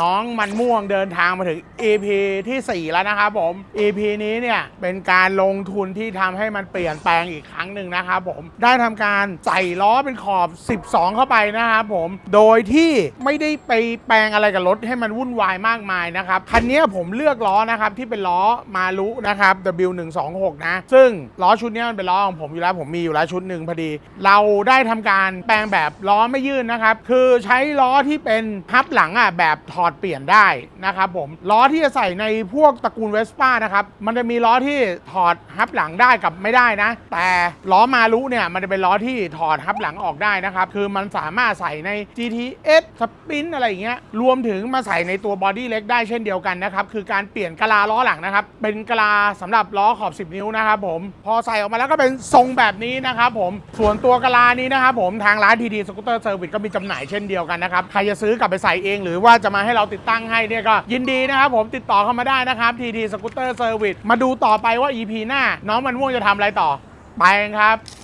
น้องมันม่วงเดินทางมาถึง EP ที่ 4 แล้วนะครับผม EP นี้เนี่ยเป็นการลงทุนที่ทำให้มันเปลี่ยนแปลงอีกครั้งหนึ่งนะครับผมได้ทำการใส่ล้อเป็นขอบ 12 เข้าไปนะครับผมโดยที่ไม่ได้ไปแปลงอะไรกับรถให้มันวุ่นวายมากมายนะครับคันนี้ผมเลือกล้อนะครับที่เป็นล้อมารุนะครับ W126 นะซึ่งล้อชุดนี้มันเป็นล้อของผมอยู่แล้วผมมีอยู่แล้วชุดหนึ่งพอดี เราได้ทำการแปลงแบบล้อไม่ยื่นนะครับคือใช้ล้อที่เป็นพับหลังอะแบบถอดเปลี่ยนได้นะครับผมล้อที่จะใส่ในพวกตระกูลเวสป้านะครับมันจะมีล้อที่ถอดฮับหลังได้กับไม่ได้นะ แต่ล้อมารุเนี่ยมันจะเป็นล้อที่ถอดฮับหลังออกได้นะครับคือมันสามารถใส่ใน GTS สปินอะไรอย่างเงี้ยรวมถึงมาใส่ในตัวบอดี้เล็กได้เช่นเดียวกันนะครับคือการเปลี่ยนกะลาล้อหลังนะครับเป็นกะลาสำหรับล้อขอบ 10 นิ้วนะครับผมพอใส่ออกมาแล้วก็เป็นทรงแบบนี้นะครับผมส่วนตัวกะลานี้นะครับผมทางร้านทีดีสกูตเตอร์เซอร์วิสก็มีจำหน่ายเช่นเดียวกันนะครับใครจะซื้อกลับไปใส่เอง หรือว่าจะมาให้เราติดตั้งให้เนี่ยก็ยินดีนะครับผมติดต่อเข้ามาได้นะครับทีทีสกูตเตอร์เซอร์วิสมาดูต่อไปว่า EP หน้า น้องมันม่วงจะทำอะไรต่อ ไปกันครับ